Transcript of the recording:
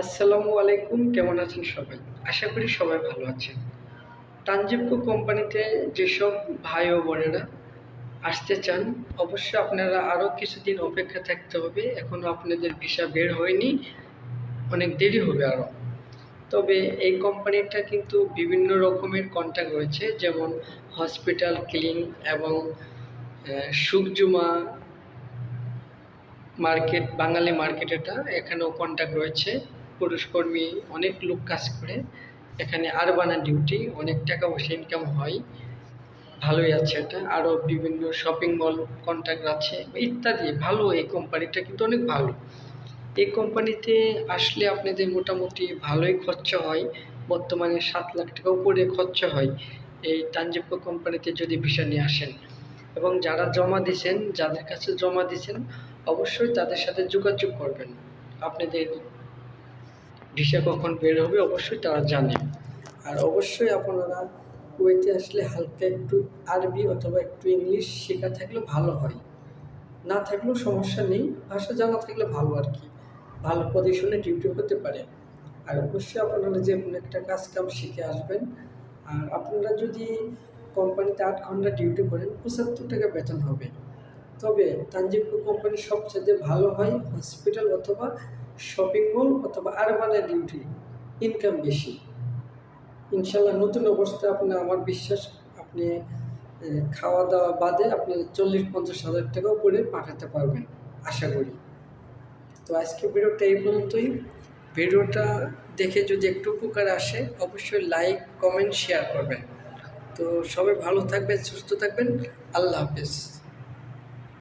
আসসালামু আলাইকুম কেমন আছেন সবাই? আশা করি সবাই ভালো আছেন। তানজিবকো কোম্পানিতে যেসব ভাই ও বোনেরা আসতে চান অবশ্যই আপনারা আরও কিছুদিন অপেক্ষা থাকতে হবে। এখনও আপনাদের ভিসা বের হয়নি। অনেক দেরি হবে আরও। তবে এই কোম্পানিটা কিন্তু বিভিন্ন রকমের কন্ট্যাক্ট রয়েছে যেমন হসপিটাল ক্লিন এবং আহ, সুখজুমা মার্কেট বাঙালি মার্কেট এটা এখানেও কন্ট্যাক্ট রয়েছে। পুরুষ কর্মী অনেক লোক কাজ করে, এখানে আরবানা ডিউটি অনেক টাকা পয়সা ইনকাম হয়, ভালোই আছে এটা। আরও বিভিন্ন শপিং মল কন্ট্যাক্ট আছে, ইত্যাদি। ভালো এই কোম্পানিটা কিন্তু অনেক ভালো। এই কোম্পানিতে আসলে আপনাদের মোটামুটি ভালোই খরচা হয়। বর্তমানে সাত লাখ টাকা উপরে খরচা হয় এই তানজিবকো কোম্পানিতে যদি ভিসা নিয়ে আসেন। এবং যারা জমা দিয়েছেন যাদের কাছে জমা দিয়েছেন অবশ্যই তাদের সাথে যোগাযোগ করবেন। আপনাদের ভিসা কখন বের হবে অবশ্যই তারা জানে। আর অবশ্যই আপনারা কুয়েতে আসলে হালকা একটু আরবি অথবা একটু ইংলিশ শেখা থাকলে ভালো হয়। না থাকলেও সমস্যা নেই, ভাষা জানা থাকলে ভালো আর কি। ভালো পজিশনে ডিউটি হতে পারে। আর অবশ্যই আপনারা যে কোনো একটা কাজ কাম শিখে আসবেন। আর আপনারা যদি কোম্পানিতে আট ঘণ্টা ডিউটি করেন, পঁচাত্তর টাকা বেতন হবে। তবে তানজিবকো কোম্পানি সবচেয়ে ভালো হয় হসপিটাল অথবা শপিং মল অথবা আরবানে ডিউটি ইনকাম বেশি। ইনশাল্লাহ নতুন অবস্থায় আপনি, আমার বিশ্বাস, আপনি খাওয়া দাওয়া বাদে আপনি চল্লিশ পঞ্চাশ হাজার টাকাও করে পাঠাতে পারবেন, আশা করি। তো আজকে ভিডিওটা এই পর্যন্তই। ভিডিওটা দেখে যদি একটু উপকার আসে, অবশ্যই লাইক কমেন্ট শেয়ার করবেন। তো সবাই ভালো থাকবেন, সুস্থ থাকবেন। আল্লাহ হাফেজ।